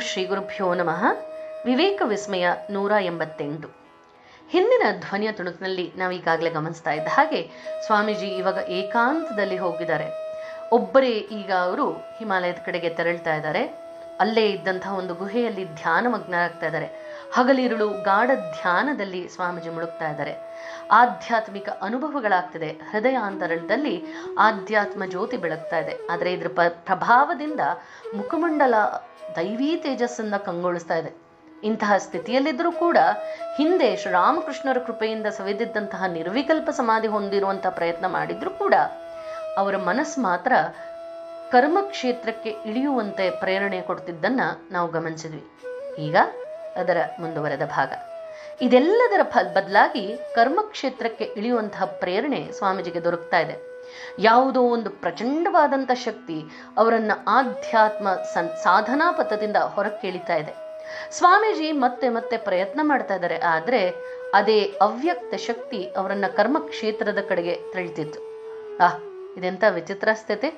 ಶ್ರೀ ಗುರುಭ್ಯೋ ನಮಃ. ವಿವೇಕ ವಿಸ್ಮಯ ನೂರ ಎಂಬತ್ತೆಂಟು. ಹಿಂದಿನ ಧ್ವನಿಯ ತುಣುಕಿನಲ್ಲಿ ನಾವು ಈಗಾಗಲೇ ಗಮನಿಸ್ತಾ ಇದ್ದ ಹಾಗೆ ಸ್ವಾಮೀಜಿ ಇವಾಗ ಏಕಾಂತದಲ್ಲಿ ಹೋಗಿದ್ದಾರೆ. ಒಬ್ಬರೇ ಈಗ ಅವರು ಹಿಮಾಲಯದ ಕಡೆಗೆ ತೆರಳ್ತಾ ಇದ್ದಾರೆ. ಅಲ್ಲೇ ಇದ್ದಂತಹ ಒಂದು ಗುಹೆಯಲ್ಲಿ ಧ್ಯಾನ ಮಗ್ನರಾಗ್ತಾ ಇದ್ದಾರೆ. ಹಗಲಿರುಳು ಗಾಢ ಧ್ಯಾನದಲ್ಲಿ ಸ್ವಾಮೀಜಿ ಮುಳುಗ್ತಾ ಇದ್ದಾರೆ. ಆಧ್ಯಾತ್ಮಿಕ ಅನುಭವಗಳಾಗ್ತಿದೆ. ಹೃದಯಾಂತರಣದಲ್ಲಿ ಆಧ್ಯಾತ್ಮ ಜ್ಯೋತಿ ಬೆಳಗ್ತಾ ಇದೆ. ಆದರೆ ಇದರ ಪ ಪ್ರಭಾವದಿಂದ ಮುಖಮಂಡಲ ದೈವೀ ತೇಜಸ್ಸನ್ನ ಕಂಗೊಳಿಸ್ತಾ ಇದೆ. ಇಂತಹ ಸ್ಥಿತಿಯಲ್ಲಿದ್ದರೂ ಕೂಡ ಹಿಂದೆ ಶ್ರೀರಾಮಕೃಷ್ಣರ ಕೃಪೆಯಿಂದ ಸವೆದಿದ್ದಂತಹ ನಿರ್ವಿಕಲ್ಪ ಸಮಾಧಿ ಹೊಂದಿರುವಂತಹ ಪ್ರಯತ್ನ ಮಾಡಿದ್ರೂ ಕೂಡ ಅವರ ಮನಸ್ಸು ಮಾತ್ರ ಕರ್ಮಕ್ಷೇತ್ರಕ್ಕೆ ಇಳಿಯುವಂತೆ ಪ್ರೇರಣೆ ಕೊಡ್ತಿದ್ದನ್ನ ನಾವು ಗಮನಿಸಿದ್ವಿ. ಈಗ ಅದರ ಮುಂದುವರೆದ ಭಾಗ. ಇದೆಲ್ಲದರ ಬದಲಾಗಿ ಕರ್ಮಕ್ಷೇತ್ರಕ್ಕೆ ಇಳಿಯುವಂತಹ ಪ್ರೇರಣೆ ಸ್ವಾಮೀಜಿಗೆ ದೊರಕ್ತಾ ಇದೆ. ಯಾವುದೋ ಒಂದು ಪ್ರಚಂಡವಾದಂಥ ಶಕ್ತಿ ಅವರನ್ನ ಆಧ್ಯಾತ್ಮ ಸನ್ ಸಾಧನಾ ಪಥದಿಂದ ಹೊರಕ್ಕೆ ಎಳಿತಾ ಇದೆ. ಸ್ವಾಮೀಜಿ ಮತ್ತೆ ಮತ್ತೆ ಪ್ರಯತ್ನ ಮಾಡ್ತಾ ಇದ್ದಾರೆ. ಆದರೆ ಅದೇ ಅವ್ಯಕ್ತ ಶಕ್ತಿ ಅವರನ್ನ ಕರ್ಮಕ್ಷೇತ್ರದ ಕಡೆಗೆ ತಳ್ತಿತ್ತು. ಆಹ್ ಇದೆಂಥ ವಿಚಿತ್ರ ಸ್ಥಿತಿ.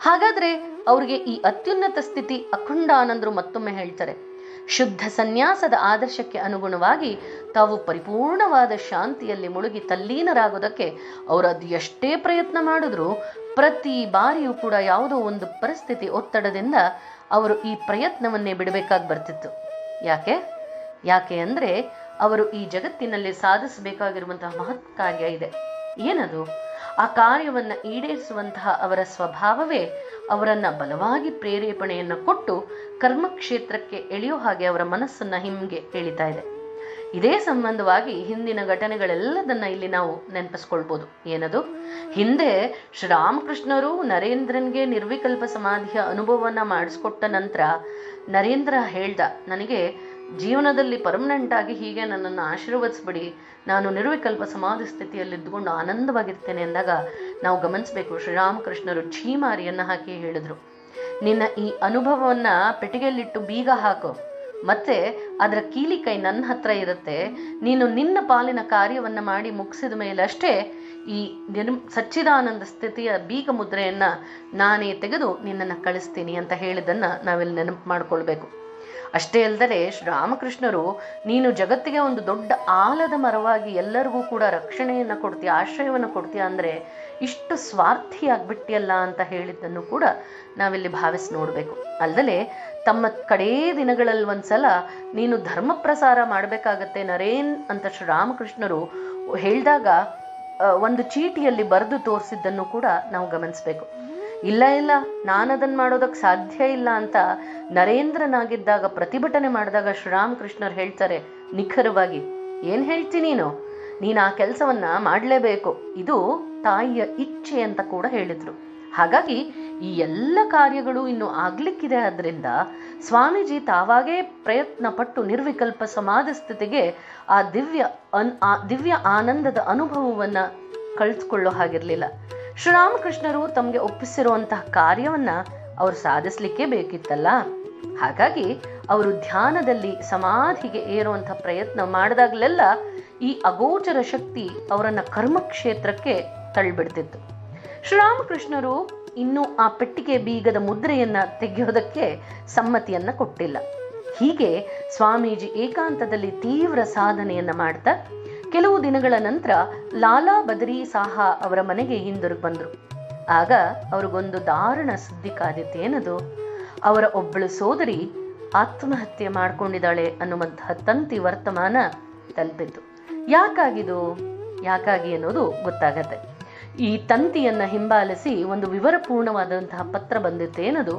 ಹಾಗಾದ್ರೆ ಅವ್ರಿಗೆ ಈ ಅತ್ಯುನ್ನತ ಸ್ಥಿತಿ ಅಖಂಡ ಆನಂದರು ಮತ್ತೊಮ್ಮೆ ಹೇಳ್ತಾರೆ. ಶುದ್ಧ ಸನ್ಯಾಸದ ಆದರ್ಶಕ್ಕೆ ಅನುಗುಣವಾಗಿ ತಾವು ಪರಿಪೂರ್ಣವಾದ ಶಾಂತಿಯಲ್ಲಿ ಮುಳುಗಿ ತಲ್ಲೀನರಾಗೋದಕ್ಕೆ ಅವರು ಅದು ಎಷ್ಟೇ ಪ್ರಯತ್ನ ಮಾಡಿದ್ರು. ಪ್ರತಿ ಬಾರಿಯೂ ಕೂಡ ಯಾವುದೋ ಒಂದು ಪರಿಸ್ಥಿತಿ ಒತ್ತಡದಿಂದ ಅವರು ಈ ಪ್ರಯತ್ನವನ್ನೇ ಬಿಡಬೇಕಾಗಿ ಬರ್ತಿತ್ತು. ಯಾಕೆ? ಯಾಕೆ ಅಂದರೆ ಅವರು ಈ ಜಗತ್ತಿನಲ್ಲಿ ಸಾಧಿಸಬೇಕಾಗಿರುವಂತಹ ಮಹತ್ ಕಾರ್ಯ ಇದೆ. ಏನದು? ಆ ಕಾರ್ಯವನ್ನ ಈಡೇರಿಸುವಂತಹ ಅವರ ಸ್ವಭಾವವೇ ಅವರನ್ನು ಬಲವಾಗಿ ಪ್ರೇರೇಪಣೆಯನ್ನು ಕೊಟ್ಟು ಕರ್ಮಕ್ಷೇತ್ರಕ್ಕೆ ಎಳೆಯೋ ಹಾಗೆ ಅವರ ಮನಸ್ಸನ್ನ ಹಿಂಗೆ ಎಳಿತಾ ಇದೆ. ಇದೇ ಸಂಬಂಧವಾಗಿ ಹಿಂದಿನ ಘಟನೆಗಳೆಲ್ಲದನ್ನ ಇಲ್ಲಿ ನಾವು ನೆನಪಿಸ್ಕೊಳ್ಬೋದು. ಏನದು? ಹಿಂದೆ ಶ್ರೀರಾಮಕೃಷ್ಣರು ನರೇಂದ್ರನ್ಗೆ ನಿರ್ವಿಕಲ್ಪ ಸಮಾಧಿಯ ಅನುಭವವನ್ನ ಮಾಡಿಸ್ಕೊಟ್ಟ ನಂತರ ನರೇಂದ್ರ ಹೇಳ್ದ, ನನಗೆ ಜೀವನದಲ್ಲಿ ಪರ್ಮನೆಂಟ್ ಆಗಿ ಹೀಗೆ ನನ್ನನ್ನು ಆಶೀರ್ವದಿಸ್ಬಿಡಿ. ನಾನು ನಿರ್ವಿಕಲ್ಪ ಸಮಾಧಿ ಸ್ಥಿತಿಯಲ್ಲಿ ಇದ್ದುಕೊಂಡು ಆನಂದವಾಗಿರ್ತೇನೆ ಅಂದಾಗ ನಾವು ಗಮನಿಸಬೇಕು, ಶ್ರೀರಾಮಕೃಷ್ಣರು ಛೀಮಾರಿಯನ್ನು ಹಾಕಿ ಹೇಳಿದರು. ನಿನ್ನ ಈ ಅನುಭವವನ್ನು ಪೆಟ್ಟಿಗೆಯಲ್ಲಿಟ್ಟು ಬೀಗ ಹಾಕು. ಮತ್ತೆ ಅದರ ಕೀಲಿ ಕೈ ನನ್ನ ಹತ್ರ ಇರುತ್ತೆ. ನೀನು ನಿನ್ನ ಪಾಲಿನ ಕಾರ್ಯವನ್ನು ಮಾಡಿ ಮುಗಿಸಿದ ಮೇಲಷ್ಟೇ ಈ ನಿರ್ ಸಚ್ಚಿದಾನಂದ ಸ್ಥಿತಿಯ ಬೀಗ ಮುದ್ರೆಯನ್ನು ನಾನೇ ತೆಗೆದು ನಿನ್ನನ್ನು ಕಳಿಸ್ತೀನಿ ಅಂತ ಹೇಳಿದ್ದನ್ನು ನಾವಿಲ್ಲಿ ನೆನಪು ಮಾಡ್ಕೊಳ್ಬೇಕು. ಅಷ್ಟೇ ಅಲ್ಲದೆ ಶ್ರೀರಾಮಕೃಷ್ಣರು, ನೀನು ಜಗತ್ತಿಗೆ ಒಂದು ದೊಡ್ಡ ಆಲದ ಮರವಾಗಿ ಎಲ್ಲರಿಗೂ ಕೂಡ ರಕ್ಷಣೆಯನ್ನು ಕೊಡ್ತೀಯ, ಆಶ್ರಯವನ್ನು ಕೊಡ್ತೀಯ ಅಂದರೆ ಇಷ್ಟು ಸ್ವಾರ್ಥಿಯಾಗ್ಬಿಟ್ಟಿಯಲ್ಲ ಅಂತ ಹೇಳಿದ್ದನ್ನು ಕೂಡ ನಾವಿಲ್ಲಿ ಭಾವಿಸಿ ನೋಡಬೇಕು. ಅಲ್ಲದೆ ತಮ್ಮ ಕಡೇ ದಿನಗಳಲ್ಲಿ ಒಂದ್ಸಲ ನೀನು ಧರ್ಮ ಪ್ರಸಾರ ಮಾಡಬೇಕಾಗತ್ತೆ ನರೇನ್ ಅಂತ ಶ್ರೀರಾಮಕೃಷ್ಣರು ಹೇಳಿದಾಗ ಒಂದು ಚೀಟಿಯಲ್ಲಿ ಬರೆದು ತೋರಿಸಿದ್ದನ್ನು ಕೂಡ ನಾವು ಗಮನಿಸಬೇಕು. ಇಲ್ಲ ಇಲ್ಲ, ನಾನದನ್ ಮಾಡೋದಕ್ಕೆ ಸಾಧ್ಯ ಇಲ್ಲ ಅಂತ ನರೇಂದ್ರನಾಗಿದ್ದಾಗ ಪ್ರತಿಭಟನೆ ಮಾಡಿದಾಗ ಶ್ರೀರಾಮಕೃಷ್ಣರು ಹೇಳ್ತಾರೆ, ನಿಖರವಾಗಿ, ಏನು ಹೇಳ್ತಿ ನೀನು? ನೀನು ಆ ಕೆಲಸವನ್ನ ಮಾಡಲೇಬೇಕು. ಇದು ತಾಯಿಯ ಇಚ್ಛೆ ಅಂತ ಕೂಡ ಹೇಳಿದ್ರು. ಹಾಗಾಗಿ ಈ ಎಲ್ಲ ಕಾರ್ಯಗಳು ಇನ್ನು ಆಗ್ಲಿಕ್ಕಿದೆ ಆದ್ರಿಂದ ಸ್ವಾಮೀಜಿ ತಾವಾಗೇ ಪ್ರಯತ್ನ ಪಟ್ಟು ನಿರ್ವಿಕಲ್ಪ ಸಮಾಧಿ ಸ್ಥಿತಿಗೆ ಆ ದಿವ್ಯ ಅನ್, ಆ ದಿವ್ಯ ಆನಂದದ ಅನುಭವವನ್ನ ಕಳ್ಸ್ಕೊಳ್ಳೋ ಹಾಗಿರ್ಲಿಲ್ಲ. ಶ್ರೀರಾಮಕೃಷ್ಣರು ತಮಗೆ ಒಪ್ಪಿಸಿರುವಂತಹ ಕಾರ್ಯವನ್ನ ಅವರು ಸಾಧಿಸ್ಲಿಕ್ಕೆ ಬೇಕಿತ್ತಲ್ಲ? ಹಾಗಾಗಿ ಅವರು ಧ್ಯಾನದಲ್ಲಿ ಸಮಾಧಿಗೆ ಏರುವಂತಹ ಪ್ರಯತ್ನ ಮಾಡಿದಾಗಲೆಲ್ಲ ಈ ಅಗೋಚರ ಶಕ್ತಿ ಅವರನ್ನ ಕರ್ಮಕ್ಷೇತ್ರಕ್ಕೆ ತಳ್ಳಿಬಿಡ್ತಿತ್ತು. ಶ್ರೀರಾಮಕೃಷ್ಣರು ಇನ್ನು ಆ ಪೆಟ್ಟಿಗೆ ಬೀಗದ ಮುದ್ರೆಯನ್ನ ತೆಗೆಯೋದಕ್ಕೆ ಸಮ್ಮತಿಯನ್ನ ಕೊಟ್ಟಿಲ್ಲ. ಹೀಗೆ ಸ್ವಾಮೀಜಿ ಏಕಾಂತದಲ್ಲಿ ತೀವ್ರ ಸಾಧನೆಯನ್ನ ಮಾಡ್ತಾ ಕೆಲವು ದಿನಗಳ ನಂತರ ಲಾಲಾ ಬದರಿ ಸಾಹಾ ಅವರ ಮನೆಗೆ ಹಿಂದಿರುಗಿ ಬಂದರು. ಆಗ ಅವ್ರಿಗೊಂದು ದಾರುಣ ಸುದ್ದಿ ಕಾದಿತ್ತು. ಏನದು? ಅವರ ಒಬ್ಬಳು ಸೋದರಿ ಆತ್ಮಹತ್ಯೆ ಮಾಡ್ಕೊಂಡಿದ್ದಾಳೆ ಅನ್ನುವಂತಹ ತಂತಿ ವರ್ತಮಾನ ತಲುಪಿತ್ತು. ಯಾಕಾಗಿದು? ಯಾಕಾಗಿ ಅನ್ನೋದು ಗೊತ್ತಾಗತ್ತೆ. ಈ ತಂತಿಯನ್ನ ಹಿಂಬಾಲಿಸಿ ಒಂದು ವಿವರಪೂರ್ಣವಾದಂತಹ ಪತ್ರ ಬಂದಿತ್ತು. ಏನದು?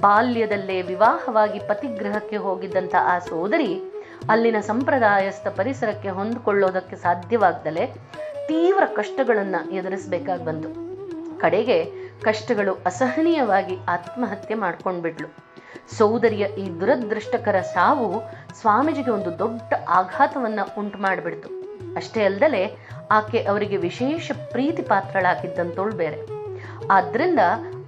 ಬಾಲ್ಯದಲ್ಲೇ ವಿವಾಹವಾಗಿ ಪತಿಗ್ರಹಕ್ಕೆ ಹೋಗಿದ್ದಂಥ ಆ ಸೋದರಿ ಅಲ್ಲಿನ ಸಂಪ್ರದಾಯಸ್ಥ ಪರಿಸರಕ್ಕೆ ಹೊಂದಿಕೊಳ್ಳೋದಕ್ಕೆ ಸಾಧ್ಯವಾಗ್ದಲೆ ತೀವ್ರ ಕಷ್ಟಗಳನ್ನ ಎದುರಿಸಬೇಕಾಗಿ ಬಂತು. ಕಡೆಗೆ ಕಷ್ಟಗಳು ಅಸಹನೀಯವಾಗಿ ಆತ್ಮಹತ್ಯೆ ಮಾಡ್ಕೊಂಡ್ಬಿಟ್ಲು. ಸೋದರಿಯ ಈ ದುರದೃಷ್ಟಕರ ಸಾವು ಸ್ವಾಮೀಜಿಗೆ ಒಂದು ದೊಡ್ಡ ಆಘಾತವನ್ನ ಉಂಟು ಮಾಡಿಬಿಡ್ತು ಅಷ್ಟೇ ಅಲ್ಲದೆ ಆಕೆ ಅವರಿಗೆ ವಿಶೇಷ ಪ್ರೀತಿ ಪಾತ್ರಳಾಗಿದ್ದಂತೋಳು ಬೇರೆ ಆದ್ರಿಂದ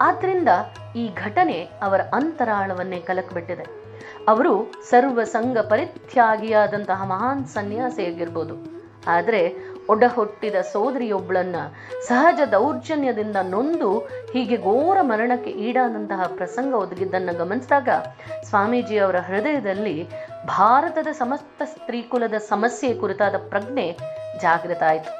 ಆದ್ರಿಂದ ಈ ಘಟನೆ ಅವರ ಅಂತರಾಳವನ್ನೇ ಕಲಕ್ಬಿಟ್ಟಿದೆ. ಅವರು ಸರ್ವ ಸಂಘ ಪರಿತ್ಯಾಗಿಯಾದಂತಹ ಮಹಾನ್ ಸನ್ಯಾಸಿಯಾಗಿರ್ಬೋದು ಆದರೆ ಒಡ ಸೋದರಿಯೊಬ್ಬಳನ್ನ ಸಹಜ ದೌರ್ಜನ್ಯದಿಂದ ನೊಂದು ಹೀಗೆ ಘೋರ ಮರಣಕ್ಕೆ ಈಡಾದಂತಹ ಪ್ರಸಂಗ ಒದಗಿದ್ದನ್ನು ಗಮನಿಸಿದಾಗ ಸ್ವಾಮೀಜಿ ಅವರ ಹೃದಯದಲ್ಲಿ ಭಾರತದ ಸಮಸ್ತ ಸ್ತ್ರೀಕುಲದ ಸಮಸ್ಯೆ ಕುರಿತಾದ ಪ್ರಜ್ಞೆ ಜಾಗೃತ ಆಯಿತು.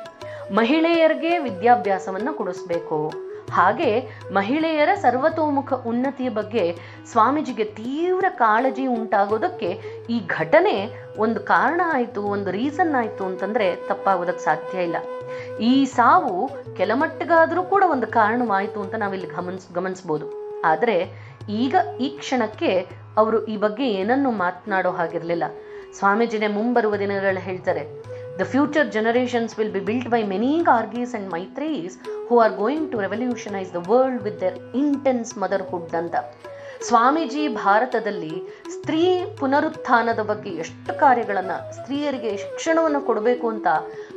ಮಹಿಳೆಯರಿಗೆ ವಿದ್ಯಾಭ್ಯಾಸವನ್ನ ಕೊಡಿಸ್ಬೇಕು. ಹಾಗೆ ಮಹಿಳೆಯರ ಸರ್ವತೋಮುಖ ಉನ್ನತಿಯ ಬಗ್ಗೆ ಸ್ವಾಮೀಜಿಗೆ ತೀವ್ರ ಕಾಳಜಿ ಉಂಟಾಗೋದಕ್ಕೆ ಈ ಘಟನೆ ಒಂದು ಕಾರಣ ಆಯಿತು, ಒಂದು ರೀಸನ್ ಆಯಿತು ಅಂತಂದ್ರೆ ತಪ್ಪಾಗೋದಕ್ಕೆ ಸಾಧ್ಯ ಇಲ್ಲ. ಈ ಸಾವು ಕೆಲಮಟ್ಟಿಗಾದರೂ ಕೂಡ ಒಂದು ಕಾರಣವಾಯಿತು ಅಂತ ನಾವಿಲ್ಲಿ ಗಮನಿಸ್, ಗಮನಿಸ್ಬೋದು. ಆದರೆ ಈಗ ಈ ಕ್ಷಣಕ್ಕೆ ಅವರು ಈ ಬಗ್ಗೆ ಏನನ್ನು ಮಾತನಾಡೋ ಹಾಗಿರಲಿಲ್ಲ. ಸ್ವಾಮೀಜಿನೇ ಮುಂಬರುವ ದಿನಗಳಲ್ಲಿ ಹೇಳ್ತಾರೆ. The future generations will be built by many Gargis and Maitreys who are going to revolutionize the world with their intense motherhood ಅಂತ ಸ್ವಾಮೀಜಿ ಭಾರತದಲ್ಲಿ ಸ್ತ್ರೀ ಪುನರುತ್ಥಾನದ ಬಗ್ಗೆ ಎಷ್ಟು ಕಾರ್ಯಗಳನ್ನು ಸ್ತ್ರೀಯರಿಗೆ ಶಿಕ್ಷಣವನ್ನು ಕೊಡಬೇಕು ಅಂತ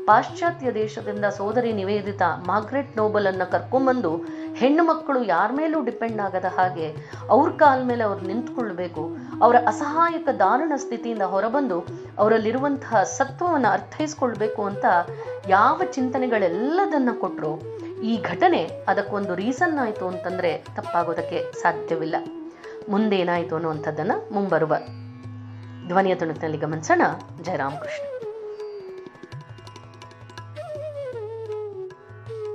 ಪಾಶ್ಚಾತ್ಯ ದೇಶದಿಂದ ಸೋದರಿ ನಿವೇದಿತ ಮಾರ್ಗ್ರೆಟ್ ನೋಬಲ್ ಅನ್ನ ಕರ್ಕೊಂಬಂದು ಹೆಣ್ಣು ಮಕ್ಕಳು ಯಾರ ಮೇಲೂ ಡಿಪೆಂಡ್ ಆಗದ ಹಾಗೆ ಅವ್ರ ಕಾಲ ಮೇಲೆ ಅವ್ರು ನಿಂತ್ಕೊಳ್ಬೇಕು. ಅವರ ಅಸಹಾಯಕ ದಾರುಣ ಸ್ಥಿತಿಯಿಂದ ಹೊರಬಂದು ಅವರಲ್ಲಿರುವಂತಹ ಸತ್ವವನ್ನು ಅರ್ಥೈಸ್ಕೊಳ್ಬೇಕು ಅಂತ ಯಾವ ಚಿಂತನೆಗಳೆಲ್ಲದನ್ನ ಕೊಟ್ಟರು ಈ ಘಟನೆ ಅದಕ್ಕೊಂದು ರೀಸನ್ ಆಯಿತು ಅಂತಂದ್ರೆ ತಪ್ಪಾಗೋದಕ್ಕೆ ಸಾಧ್ಯವಿಲ್ಲ. ಮುಂದೇನಾಯಿತು ಅನ್ನುವಂಥದ್ದನ್ನು ಮುಂಬರುವ ಧ್ವನಿಯ ತುಣುಕಿನಲ್ಲಿ ಗಮನಿಸೋಣ. ಜಯರಾಮ್ ಕೃಷ್ಣ